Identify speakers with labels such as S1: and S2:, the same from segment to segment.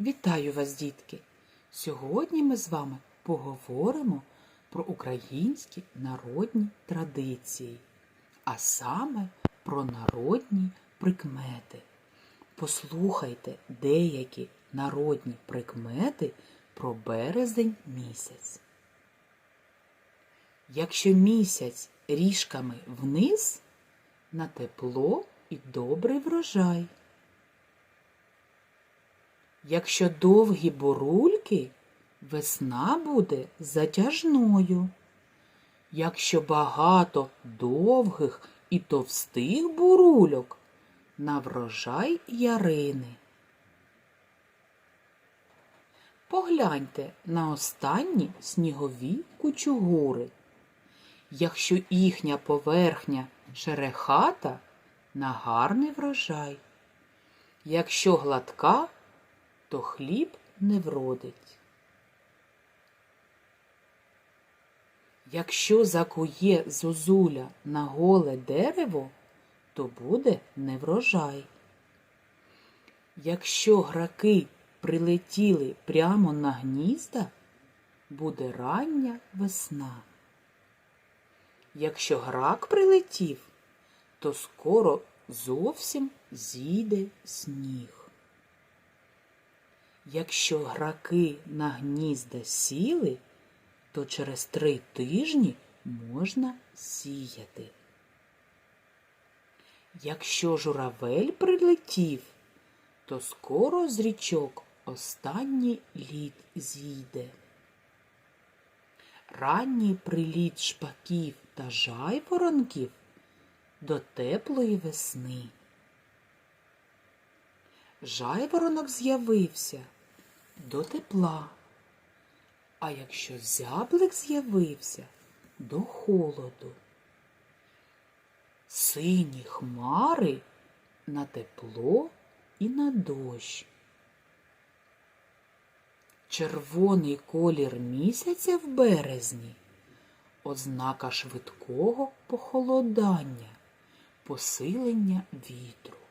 S1: Вітаю вас, дітки! Сьогодні ми з вами поговоримо про українські народні традиції, а саме про народні прикмети. Послухайте деякі народні прикмети про березень місяць. Якщо місяць ріжками вниз, на тепло і добрий врожай. Якщо довгі бурульки, весна буде затяжною. Якщо багато довгих і товстих бурульок, на врожай ярини. Погляньте на останні снігові кучугури. Якщо їхня поверхня шерехата, на гарний врожай. Якщо гладка, то хліб не вродить. Якщо закує зозуля на голе дерево, то буде неврожай. Якщо граки прилетіли прямо на гнізда, буде рання весна. Якщо грак прилетів, то скоро зовсім зійде сніг. Якщо граки на гнізда сіли, то через три тижні можна сіяти. Якщо журавель прилетів, то скоро з річок останній лід зійде. Ранній приліт шпаків та жайворонків до теплої весни. Жайворонок з'явився до тепла, а якщо зяблик з'явився до холоду. Сині хмари на тепло і на дощ. Червоний колір місяця в березні ознака швидкого похолодання, посилення вітру.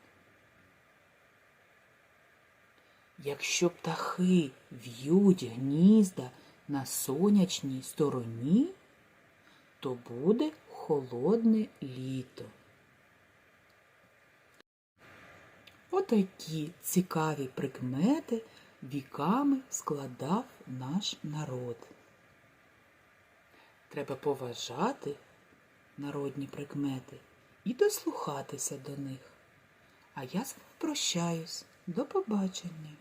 S1: Якщо птахи в'ють гнізда на сонячній стороні, то буде холодне літо. Отакі цікаві прикмети віками складав наш народ. Треба поважати народні прикмети і дослухатися до них. А я з вами прощаюсь. До побачення.